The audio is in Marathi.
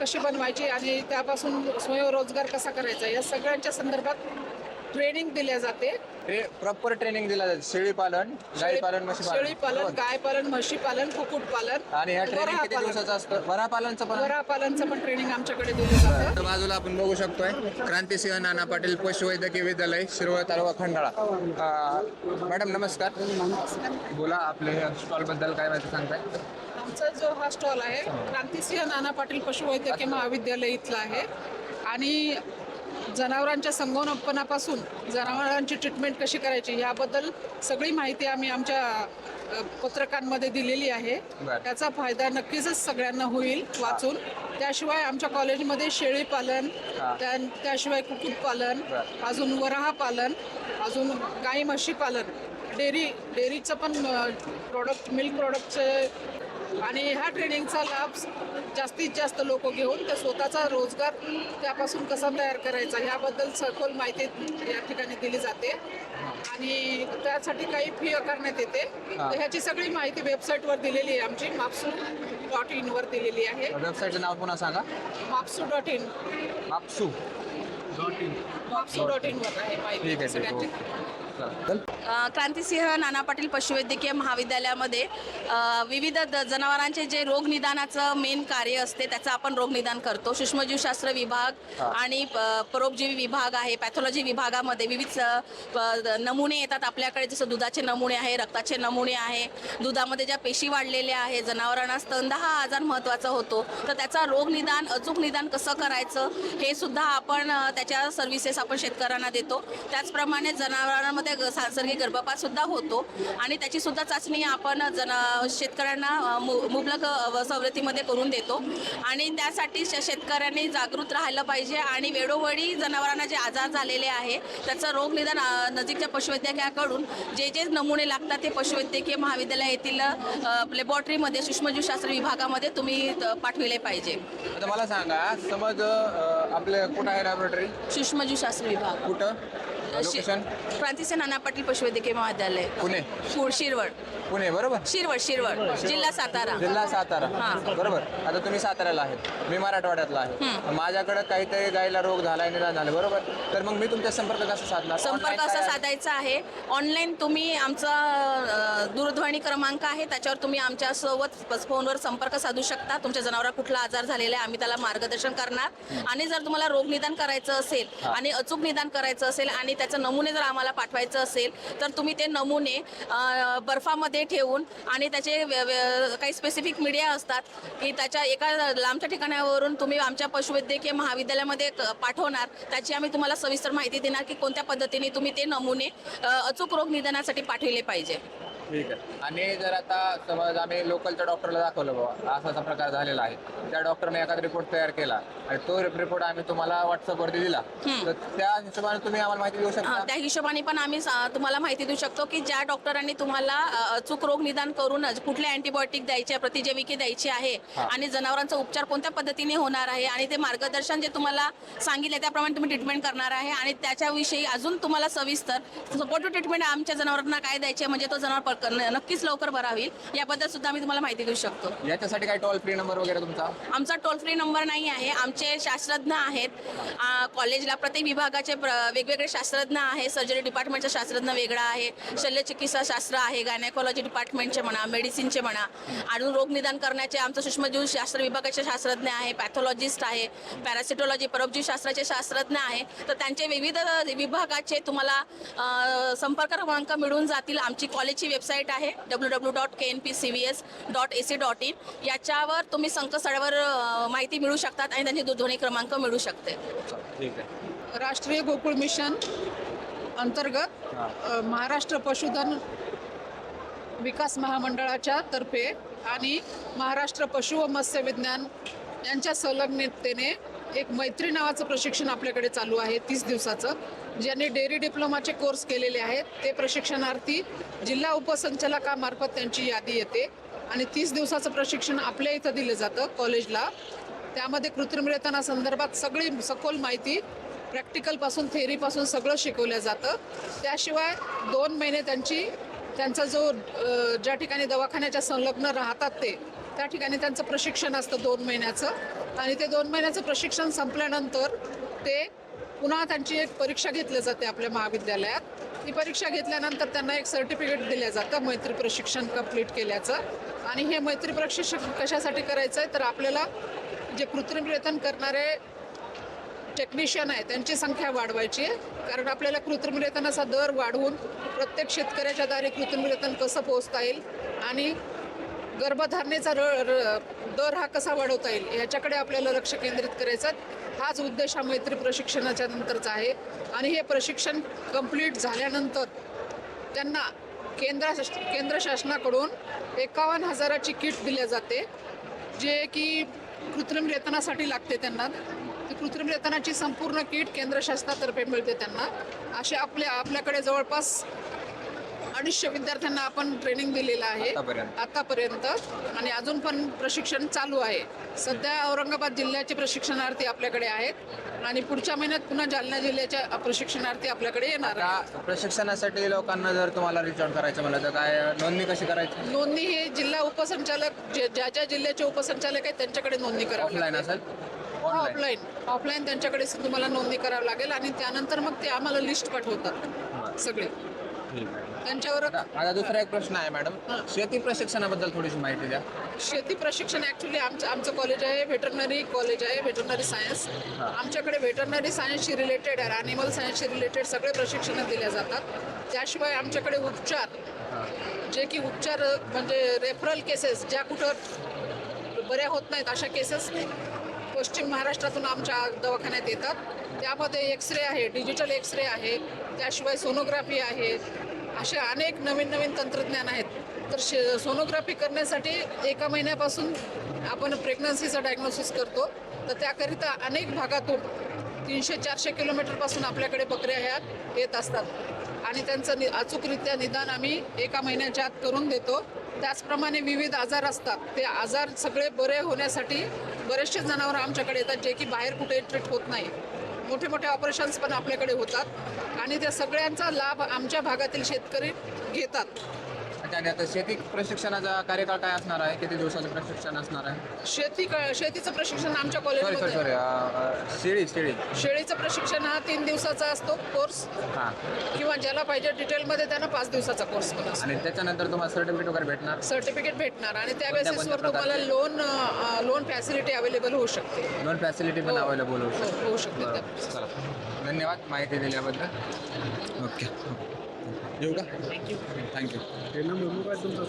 कशी बनवायची आणि त्यापासून स्वयंरोजगार कसा करायचा या सगळ्यांच्या संदर्भात ट्रेनिंग दिल्या जाते. प्रॉपर ट्रेनिंग दिला जाते. शेळी पालन गाई पालन म्हशी पालन. शेळी पालन. गाय पालन म्हशी पालन कुक्कुट पालन आणि ह्या ट्रेनिंग किती. दिवसाचं असतं? वरा पालनचं पण? वराह पालनचं पण ट्रेनिंग आमच्याकडे दिलं जातं. तर बाजूला आपण बघू शकतोय क्रांतिसिंह नाना पाटील पशुवैद्यकीय विद्यालय शिरवळ तालुका खंडाळा. अं, मॅडम नमस्कार. बोला आपले स्टॉलबद्दल काय माहिती सांगताय? आमचा जो हा स्टॉल आहे क्रांतिसिंह नाना पाटील पशुवैद्यकीय महाविद्यालय इथला आहे आणि जनावरांच्या संगोपनापासून जनावरांची ट्रीटमेंट कशी करायची याबद्दल सगळी माहिती आम्ही आमच्या पत्रकांमध्ये दिलेली आहे. त्याचा फायदा नक्कीच सगळ्यांना होईल वाचून त्याशिवाय आमच्या कॉलेजमध्ये शेळी पालन. त्या त्याशिवाय कुक्कुटपालन. अजून वराह पालन अजून गाई म्हशी पालन डेअरी डेअरीचं पण प्रोडक्ट मिल्क प्रोडक्टचे आणि ह्या ट्रेनिंगचा लाभ जास्तीत जास्त लोक घेऊन ते स्वतःचा रोजगार त्यापासून कसा तयार करायचा ह्याबद्दल सखोल माहिती या ठिकाणी दिली जाते. आणि त्यासाठी काही फी आकारण्यात येते. तर ह्याची सगळी माहिती वेबसाईटवर दिलेली आहे आमची. मापसू डॉट इनवर दिलेली आहे. वेबसाईटचं नाव पुन्हा सांगा. MAFSU dot in. MAFSU. Dot इनवर आहे ठीक माहिती आहे ठीक सगळ्यांची. क्रांतिसिंह नाना पाटील पशुवैद्यकीय महाविद्यालयामध्ये विविध जनावरांचे जे रोग निदानाचं मेन कार्य असते त्याचं आपण रोग निदान करतो. सूक्ष्मजीवशास्त्र विभाग. आणि परोपजीवी विभाग आहे पॅथॉलॉजी विभागामध्ये विविध नमुने येतात. आपल्याकडे जसं दुधाचे नमुने आहे रक्ताचे नमुने आहे. दुधामध्ये ज्या पेशी वाढलेल्या आहे जनावरांना स्तंद हा आजार महत्त्वाचा होतो. तर त्याचा रोग निदान अचूक निदान कसं करायचं हे सुद्धा आपण त्याच्या सर्व्हिसेस आपण शेतकऱ्यांना देतो. त्याचप्रमाणे जनावरांमध्ये ग- सांसर्गिक गर्भपात सुद्धा होतो. आणि त्याची सुद्धा चाचणी आपण जन शेतकऱ्यांना मु- मुबलक सवलतीमध्ये करून देतो. आणि त्यासाठी शेतकऱ्यांनी जागृत राहिलं पाहिजे आणि वेळोवेळी जनावरांना जे आजार झालेले आहे त्याचं रोग निदान अ, नजीकच्या पशुवैद्यकाकडून जे जे नमुने लागतात ते पशुवैद्यकीय महाविद्यालय येथील लॅबॉरेटरीमध्ये सूक्ष्मजीवशास्त्र विभागामध्ये तुम्ही पाठविले पाहिजे. मला सांगा समज आपले कुठं आहे लॅबोरेटरी सूक्ष्मजीवशास्त्र विभाग. कुठं? लोकेशन? क्रांतिसे नाना पाटील पशुवैद्यकीय महाविद्यालय. पुणे. शिरवड. पुणे बरोबर? शिरवड शिरवड. जिल्हा सातारा. जिल्हा सातारा. हां. बरोबर. आता तुम्ही साताऱ्याला आहेत. मी मराठवाड्यातला आहे. माझ्याकडे काहीतरी गायला रोग झालाय निदान झालं बरोबर? तर मग मी तुमच्या संपर्क कसा साधणार? संपर्क Online असा काय- साधायचा आहे. ऑनलाईन तुम्ही आमचा अ, दूरध्वनी क्रमांक आहे. त्याच्यावर तुम्ही आमच्यासोबत फोनवर संपर्क साधू शकता. तुमच्या जनावराला कुठला आजार झालेला आहे आम्ही त्याला मार्गदर्शन करणार. आणि जर तुम्हाला रोग निदान करायचं असेल आणि अचूक निदान करायचं असेल आणि त्याचं नमुने जर आम्हाला पाठवायचं असेल तर तुम्ही ते नमुने अ, बर्फामध्ये ठेवून आणि त्याचे काही स्पेसिफिक मीडिया असतात की त्याच्या एका लांबच्या ठिकाणावरून तुम्ही आमच्या पशुवैद्यकीय महाविद्यालयामध्ये क- पाठवणार. त्याची आम्ही तुम्हाला सविस्तर माहिती देणार की कोणत्या पद्धतीने तुम्ही ते नमुने अचूक रोग निदानासाठी पाठविले पाहिजे. ठीक आहे. आणि जर आता समज आम्ही लोकलच्या डॉक्टरला दाखवलं बाबा असा असा प्रकार झालेला आहे. त्या डॉक्टरने एखादा रिपोर्ट तयार केला आणि तो रिपोर्ट आम्ही तुम्हाला व्हॉट्सअपवरती दिला. तर त्या हिशोबाने तुम्ही आम्हाला माहिती देऊ हा, शकता त्या हिशोबाने पण आम्ही सा- तुम्हाला माहिती देऊ शकतो की ज्या डॉक्टरांनी तुम्हाला अ, अचूक रोग निदान करून कुठले अँटीबायोटिक द्यायचे प्रतिजैविके द्यायची आहे हा. आणि जनावरांचा उपचार कोणत्या पद्धतीने होणार आहे आणि ते मार्गदर्शन जे तुम्हाला सांगितले त्याप्रमाणे तुम्ही ट्रीटमेंट करणार आहे आणि त्याच्याविषयी अजून तुम्हाला सविस्तर सपोर्टिव्ह ट्रीटमेंट आमच्या जनावरांना काय द्यायचे म्हणजे तो जनावर नक्कीच लवकर बरा होईल. याबद्दल सुद्धा आम्ही तुम्हाला माहिती देऊ शकतो. याच्यासाठी काय टोल फ्री नंबर वगैरे तुमचा? आमचा टोल फ्री नंबर नाही आहे. आमचे शास्त्रज्ञ आहेत. आ, कॉलेजला प्रत्येक विभागाचे प्र- वेगवेगळे शास्त्रज्ञ आहे. सर्जरी डिपार्टमेंटचा शास्त्रज्ञ वेगळा आहे. शल्यचिकित्सा शास्त्र आहे. गायनेकॉलॉजी डिपार्टमेंटचे म्हणा मेडिसिनचे म्हणा. आणि रोग निदान करण्याचे आमचं सूक्ष्मजीव शास्त्र विभागाचे शास्त्रज्ञ आहे. पॅथॉलॉजिस्ट आहे. पॅरासिटॉलॉजी परबजीव शास्त्राचे शास्त्रज्ञ आहे. तर त्यांचे विविध विभागाचे तुम्हाला अ, संपर्क क्रमांक मिळून जातील. आमची कॉलेजची वेबसाईट आहे W W dot K N P C V S dot A C dot in याच्यावर तुम्ही संकेतस्थळावर माहिती मिळू शकतात आणि त्यांची दूरध्वनी क्रमांक मिळू शकते. ठीक आहे. राष्ट्रीय गोकुळ मिशन अंतर्गत महाराष्ट्र पशुधन विकास महामंडळाच्या तर्फे आणि महाराष्ट्र पशु व मत्स्य विज्ञान यांच्या संलग्नतेने एक मैत्री नावाचं प्रशिक्षण आपल्याकडे चालू आहे तीस दिवसाचं. ज्यांनी डेअरी डिप्लोमाचे कोर्स केलेले आहेत ते प्रशिक्षणार्थी जिल्हा उपसंचालकामार्फत त्यांची यादी येते आणि तीस दिवसाचं प्रशिक्षण आपल्या इथं दिलं जातं कॉलेजला. त्यामध्ये कृत्रिमरेतना संदर्भात सगळी सखोल माहिती प्रॅक्टिकलपासून थेअरीपासून सगळं शिकवलं जातं. त्याशिवाय दोन महिने त्यांची त्यांचा जो ज्या ठिकाणी दवाखान्याच्या संलग्न राहतात ते त्या ठिकाणी त्यांचं प्रशिक्षण असतं दोन महिन्याचं. आणि ते दोन महिन्याचं प्रशिक्षण संपल्यानंतर ते पुन्हा त्यांची एक परीक्षा घेतली जाते आपल्या महाविद्यालयात. ती परीक्षा घेतल्यानंतर त्यांना एक सर्टिफिकेट दिलं जातं मैत्री प्रशिक्षण कंप्लीट केल्याचं. आणि हे मैत्री प्रशिक्षण कशासाठी करायचं आहे तर आपल्याला जे कृत्रिम रेतन करणारे टेक्निशियन आहे त्यांची संख्या वाढवायची आहे. कारण आपल्याला कृत्रिम रेतनाचा दर वाढवून प्रत्येक शेतकऱ्याच्या दारी कृत्रिम रेतन कसं पोहोचता येईल? आणि गर्भधारणेचा र र- दर हा कसा वाढवता येईल ह्याच्याकडे आपल्याला लक्ष केंद्रित करायचं हाच उद्देश हा मैत्री प्रशिक्षणाच्या नंतरचा आहे. आणि हे प्रशिक्षण कंप्लीट झाल्यानंतर त्यांना केंद्र केंद्र शासनाकडून एकावन्न हजाराची किट दिल्या जाते जे की कृत्रिम रेतनासाठी लागते त्यांना. ती कृत्रिम रेतनाची संपूर्ण किट केंद्र शासनातर्फे मिळते त्यांना. असे आपल्या आपल्याकडे जवळपास अडीचशे विद्यार्थ्यांना आपण ट्रेनिंग दिलेलं आहे. आतापर्यंत. आणि अजून पण प्रशिक्षण चालू आहे. सध्या औरंगाबाद जिल्ह्याचे प्रशिक्षणार्थी आपल्याकडे आहेत. आणि पुढच्या महिन्यात पुन्हा जालना जिल्ह्याच्या प्रशिक्षणार्थी आपल्याकडे येणार प्रशिक्षणासाठी लोकांना जर तुम्हाला रिच आउट करायचं म्हणलं तर काय नोंदणी कशी करायची? नोंदणी हे जिल्हा उपसंचालक जे ज्या ज्या जिल्ह्याचे उपसंचालक आहेत त्यांच्याकडे नोंदणी करावी ऑफलाईन. असेल? ऑफलाईन ऑफलाईन त्यांच्याकडे तुम्हाला नोंदणी करावी लागेल आणि त्यानंतर मग ते आम्हाला लिस्ट पाठवतात सगळे. त्यांच्यावर आता दुसरा एक प्रश्न आहे मॅडम शेती प्रशिक्षणाबद्दल थोडीशी माहिती द्या. शेती प्रशिक्षण ॲक्च्युली आमचं आमचं कॉलेज आहे व्हेटरनरी कॉलेज आहे व्हेटरनरी सायन्स आमच्याकडे व्हेटरनरी सायन्सशी रिलेटेड आहे ॲनिमल सायन्सशी रिलेटेड सगळे प्रशिक्षण दिल्या जातात. त्याशिवाय आमच्याकडे उपचार जे की उपचार म्हणजे रेफरल केसेस ज्या कुठं बऱ्या होत नाहीत अशा केसेस पश्चिम महाराष्ट्रातून आमच्या दवाखान्यात येतात. त्यामध्ये एक्स रे आहे डिजिटल एक्सरे आहे त्याशिवाय सोनोग्राफी आहे. असे अनेक नवीन नवीन तंत्रज्ञान आहेत. तर शे सोनोग्राफी करण्यासाठी एका महिन्यापासून आपण प्रेग्नन्सीचं डायग्नोसिस करतो. तर त्याकरिता अनेक भागातून तीनशे चारशे किलोमीटरपासून आपल्याकडे बकऱ्या ह्या येत असतात. आणि त्यांचं नि अचूकरित्या निदान आम्ही एका महिन्याच्या आत करून देतो. त्याचप्रमाणे विविध आजार असतात. ते आजार सगळे बरे होण्यासाठी बरेचसे जनावरं आमच्याकडे येतात जे की बाहेर कुठे ट्रीट होत नाही. मोठे मोठे ऑपरेशन्स पण आपल्याकडे होतात आणि त्या सगळ्यांचा लाभ आमच्या भागातील शेतकरी घेतात. अच्छा आणि आता शेती प्रशिक्षणाचा कार्यकाळ काय असणार आहे? किती दिवसाचं प्रशिक्षण असणार आहे? शेती क- शेतीचं प्रशिक्षण आमच्या सॉरी सॉरी कॉलेजमध्ये शेळी शेळी. शेळीचं प्रशिक्षण हा तीन दिवसाचा असतो कोर्स हां. किंवा ज्याला पाहिजे डिटेलमध्ये त्यांना पाच दिवसाचा कोर्स पण असतो. आणि त्याच्यानंतर तुम्हाला सर्टिफिकेट वगैरे भेटणार? सर्टिफिकेट भेटणार. आणि त्या कोणत्या बेसिसवर तुम्हाला लोन लोन फॅसिलिटी अवेलेबल होऊ शकते. दोन फॅसिलिटी पण हो. अवेलेबल होऊ हो, शकते. होऊ शकते. त्या बरं चला. धन्यवाद माहिती दिल्याबद्दल. ओके. येऊ का? थँक्यू थँक्यू पहिला मेमो काय तुमचा